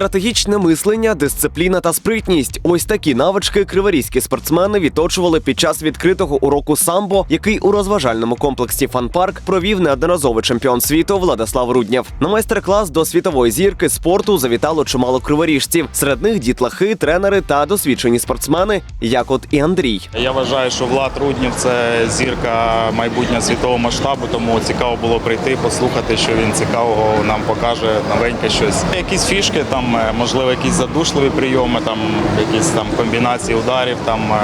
Стратегічне мислення, дисципліна та спритність ось такі навички криворізькі спортсмени відточували під час відкритого уроку самбо, який у розважальному комплексі Фанпарк провів неодноразовий чемпіон світу Владислав Руднєв. На майстер-клас до світової зірки спорту завітало чимало криворіжців. Серед них дітлахи, тренери та досвідчені спортсмени, як от і Андрій. Я вважаю, що Влад Руднів це зірка майбутнього світового масштабу, тому цікаво було прийти, послухати, що він цікавого нам покаже, новеньке щось. Якісь фішки, там можливо, якісь задушливі прийоми, там якісь там комбінації ударів, там е,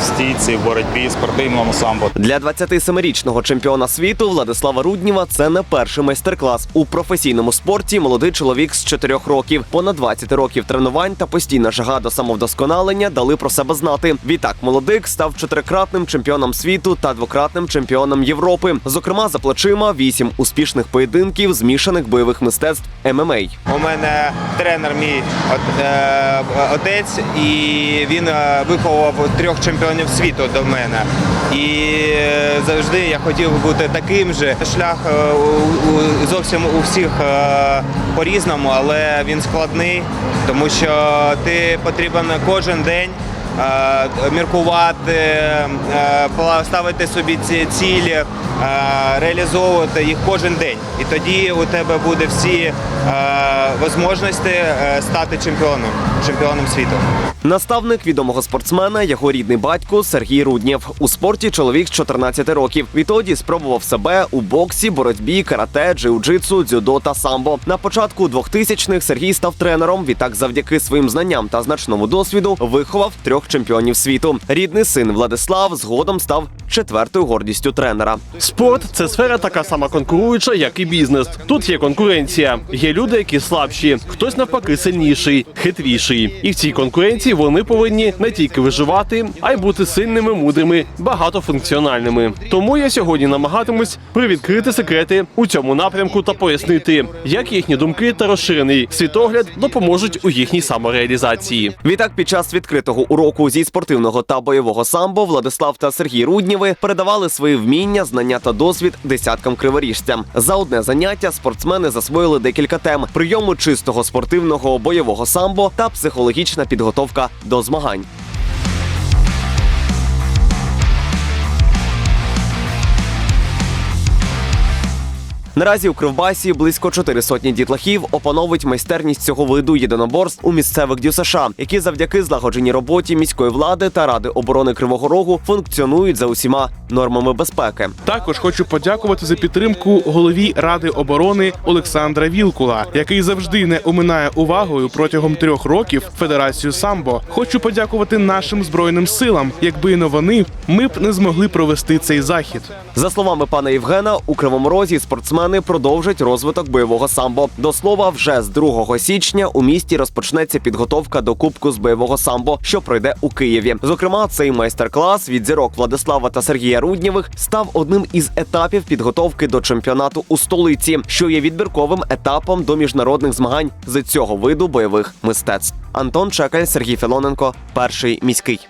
в стійці, в боротьбі, спортивному самбо. Для 27-річного чемпіона світу Владислава Рудніва це не перший майстер-клас у професійному спорті. Молодий чоловік з 4 років. Понад 20 років тренувань та постійна жага до самовдосконалення дали про себе знати. Відтак молодик став чотирикратним чемпіоном світу та двократним чемпіоном Європи. Зокрема, за плечима вісім успішних поєдинків змішаних бойових мистецтв ММА. У мене тренер мій е, отець, і він е, виховував трьох чемпіонів світу до мене. І е, завжди я хотів бути таким же. Шлях зовсім у всіх по-різному, але він складний, тому що ти потрібен кожен день. Е, Міркувати, е, ставити собі ці цілі, е, реалізовувати їх кожен день. І тоді у тебе буде всі можливості стати чемпіоном, чемпіоном світу. Наставник відомого спортсмена, його рідний батько Сергій Руднєв. У спорті чоловік з 14 років. Відтоді спробував себе у боксі, боротьбі, карате, джиу-джитсу, дзюдо та самбо. На початку 2000-х Сергій став тренером. Відтак, завдяки своїм знанням та значному досвіду, виховав трьох чемпіонів світу. Рідний син Владислав згодом став четвертою гордістю тренера. Спорт це сфера така сама конкуруюча, як і бізнес. Тут є конкуренція. Є люди, які слабші, хтось навпаки сильніший, хитріший. І в цій конкуренції вони повинні не тільки виживати, а й бути сильними, мудрими, багатофункціональними. Тому я сьогодні намагатимусь привідкрити секрети у цьому напрямку та пояснити, як їхні думки та розширений світогляд допоможуть у їхній самореалізації. Відтак, під час відкритого уроку зі спортивного та бойового самбо Владислав та Сергій Рудніви передавали свої вміння, знання та досвід десяткам криворіжцям. За одне заняття спортсмени засвоїли декілька тем: прийому чистого спортивного бойового самбо та психологічна підготовка до змагань. Наразі у Кривбасі близько чотири сотні дітлахів опановують майстерність цього виду єдиноборств у місцевих ДЮСШ, які завдяки злагодженій роботі міської влади та ради оборони Кривого Рогу функціонують за усіма нормами безпеки. Також хочу подякувати за підтримку голові Ради оборони Олександра Вілкула, який завжди не оминає увагою протягом трьох років Федерацію самбо. Хочу подякувати нашим збройним силам. Якби не вони, ми б не змогли провести цей захід. За словами пана Євгена, у Кривому Розі спортсмени продовжать розвиток бойового самбо. До слова, вже з 2 січня у місті розпочнеться підготовка до кубку з бойового самбо, що пройде у Києві. Зокрема, цей майстер-клас від зірок Владислава та Сергія Руднєвих став одним із етапів підготовки до чемпіонату у столиці, що є відбірковим етапом до міжнародних змагань з цього виду бойових мистецтв. Антон Чекаль, Сергій Філоненко, перший міський.